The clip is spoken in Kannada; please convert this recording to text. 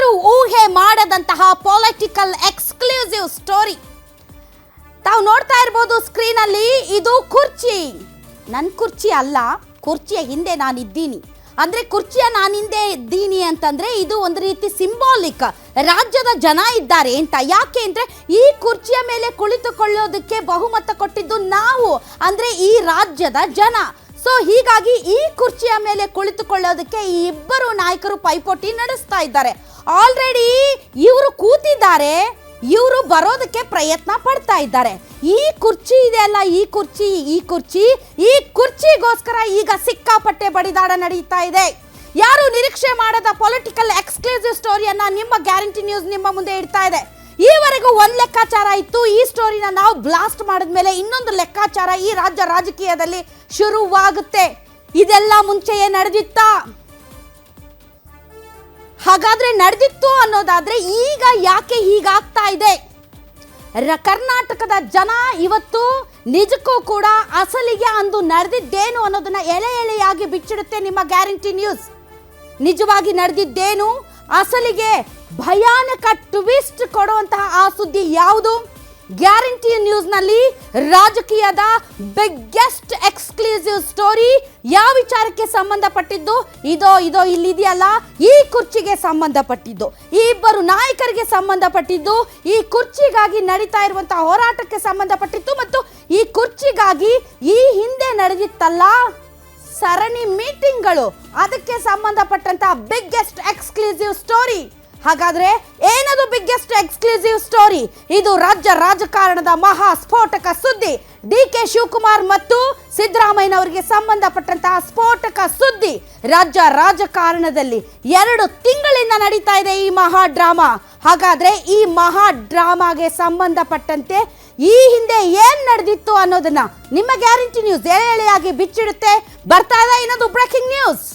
ಯಾರು ಊಹೆ ಮಾಡದಂತಹ ಪೊಲಿಟಿಕಲ್ ಎಕ್ಸ್ಕ್ಲೂಸಿವ್ ಸ್ಟೋರಿ ತಾವು ನೋಡ್ತಾ ಇರ್ಬೋದು ಸ್ಕ್ರೀನಲ್ಲಿ ಇದು ಕುರ್ಚಿ. ನನ್ನ ಕುರ್ಚಿ ಅಲ್ಲ, ಕುರ್ಚಿಯ ಹಿಂದೆ ನಾನಿದ್ದೀನಿ. ಅಂದ್ರೆ ಕುರ್ಚಿಯ ನಾನು ಹಿಂದೆ ಇದ್ದೀನಿ ಅಂತಂದ್ರೆ ಇದು ಒಂದು ರೀತಿ ಸಿಂಬಾಲಿಕ್ ರಾಜ್ಯದ ಜನ ಇದ್ದಾರೆ ಅಂತ. ಯಾಕೆ ಅಂದರೆ ಈ ಕುರ್ಚಿಯ ಮೇಲೆ ಕುಳಿತುಕೊಳ್ಳೋದಕ್ಕೆ ಬಹುಮತ ಕೊಟ್ಟಿದ್ದು ನಾವು, ಅಂದ್ರೆ ಈ ರಾಜ್ಯದ ಜನ. ಸೊ ಹೀಗಾಗಿ ಈ ಕುರ್ಚಿಯ ಮೇಲೆ ಕುಳಿತುಕೊಳ್ಳೋದಕ್ಕೆ ಈ ಇಬ್ಬರು ನಾಯಕರು ಪೈಪೋಟಿ ನಡೆಸ್ತಾ ಇದ್ದಾರೆ. ಆಲ್ರೆಡಿ ಇವರು ಕೂತಿದ್ದಾರೆ, ಇವರು ಬರೋದಕ್ಕೆ ಪ್ರಯತ್ನ ಪಡ್ತಾ ಇದ್ದಾರೆ. ಈ ಕುರ್ಚಿ ಇದೆ ಅಲ್ಲ, ಈ ಕುರ್ಚಿ ಈ ಕುರ್ಚಿ, ಈ ಕುರ್ಚಿಗೋಸ್ಕರ ಈಗ ಸಿಕ್ಕಾಪಟ್ಟೆ ಬಡಿದಾಡ ನಡೀತಾ ಇದೆ. ಯಾರು ನಿರೀಕ್ಷೆ ಮಾಡದ ಪೊಲಿಟಿಕಲ್ ಎಕ್ಸ್ಕ್ಲೂಸಿವ್ ಸ್ಟೋರಿಯನ್ನ ನಿಮ್ಮ ಗ್ಯಾರಂಟಿ ನ್ಯೂಸ್ ನಿಮ್ಮ ಮುಂದೆ ಇಡ್ತಾ ಇದೆ. ಈವರೆಗೂ ಒಂದು ಲೆಕ್ಕಾಚಾರ ಇತ್ತು, ಈ ಸ್ಟೋರಿನ ನಾವು ಬ್ಲಾಸ್ಟ್ ಮಾಡಿದ್ಮೇಲೆ ಇನ್ನೊಂದು ಲೆಕ್ಕಾಚಾರ ಈ ರಾಜ್ಯ ರಾಜಕೀಯದಲ್ಲಿ ಶುರುವಾಗುತ್ತೆ. ಇದೆಲ್ಲ ಮುಂಚೆಯೇ ನಡೆದಿತ್ತಾ? ಹಾಗಾದ್ರೆ ನಡೆದಿತ್ತು ಅನ್ನೋದಾದ್ರೆ ಈಗ ಯಾಕೆ ಹೀಗಾಗ್ತಾ ಇದೆ? ಕರ್ನಾಟಕದ ಜನ ಇವತ್ತು ನಿಜಕ್ಕೂ ಕೂಡ ಅಸಲಿಗೆ ಅಂದು ನಡೆದಿದ್ದೇನು ಅನ್ನೋದನ್ನ ಎಳೆ ಎಳೆಯಾಗಿ ಬಿಚ್ಚಿಡುತ್ತೆ ನಿಮ್ಮ ಗ್ಯಾರಂಟಿ ನ್ಯೂಸ್. ನಿಜವಾಗಿ ನಡೆದಿದ್ದೇನು? ಅಸಲಿಗೆ ಭಯಾನಕ ಟ್ವಿಸ್ಟ್ ಕೊಡುವಂತಹ ಆ ಸುದ್ದಿ ಯಾವುದು? ಗ್ಯಾರಂಟಿ ನ್ಯೂಸ್ನಲ್ಲಿ ರಾಜಕೀಯದ ಬಿಗ್ಗೆಸ್ಟ್ ಎಕ್ಸ್ಕ್ಲೂಸಿವ್ ಸ್ಟೋರಿ ಯಾವ ವಿಚಾರಕ್ಕೆ ಸಂಬಂಧಪಟ್ಟಿದ್ದು? ಇದೋ ಇದೋ ಇಲ್ಲಿದೆಯಲ್ಲ? ಈ ಕುರ್ಚಿಗೆ ಸಂಬಂಧಪಟ್ಟಿದ್ದು. ಈ ಇಬ್ಬರು ನಾಯಕರಿಗೆ ಸಂಬಂಧಪಟ್ಟಿದ್ದು. ಈ ಕುರ್ಚಿಗಾಗಿ ನಡೀತಾ ಇರುವಂತಹ ಹೋರಾಟಕ್ಕೆ ಸಂಬಂಧಪಟ್ಟಿತ್ತು ಮತ್ತು ಈ ಕುರ್ಚಿಗಾಗಿ ಈ ಹಿಂದೆ ನಡೆದಿತ್ತಲ್ಲ ಸರಣಿ ಮೀಟಿಂಗ್ಗಳು. ಅದಕ್ಕೆ ಸಂಬಂಧಪಟ್ಟಂತಹ ಬಿಗ್ಗೆಸ್ಟ್ ಎಕ್ಸ್ಕ್ಲೂಸಿವ್ ಸ್ಟೋರಿ ಹಾಗಾದ್ರೆ ಏನದು ಬಿಗ್ಗೆಸ್ಟ್ ಎಕ್ಸ್ಕ್ಲೂಸಿವ್ ಸ್ಟೋರಿ ಇದು ರಾಜ್ಯ ರಾಜಕಾರಣದ ಮಹಾ ಸ್ಫೋಟಕ ಸುದ್ದಿ. ಡಿ ಕೆ ಶಿವಕುಮಾರ್ ಮತ್ತು ಸಿದ್ದರಾಮಯ್ಯನವರಿಗೆ ಸಂಬಂಧಪಟ್ಟಂತಹ ಸ್ಫೋಟಕ ಸುದ್ದಿ. ರಾಜ್ಯ ರಾಜಕಾರಣದಲ್ಲಿ ಎರಡು ತಿಂಗಳಿಂದ ನಡೀತಾ ಇದೆ ಈ ಮಹಾ ಡ್ರಾಮಾ. ಹಾಗಾದ್ರೆ ಈ ಮಹಾ ಡ್ರಾಮಾಗೆ ಸಂಬಂಧಪಟ್ಟಂತೆ ಈ ಹಿಂದೆ ಏನ್ ನಡೆದಿತ್ತು ಅನ್ನೋದನ್ನ ನಿಮ್ಮ ಗ್ಯಾರಂಟಿ ನ್ಯೂಸ್ ಎಳೆ ಎಳೆಯಾಗಿ ಬಿಚ್ಚಿಡುತ್ತೆ. ಬರ್ತಾ ಇದೆ ಇನ್ನೊಂದು ಬ್ರೇಕಿಂಗ್ ನ್ಯೂಸ್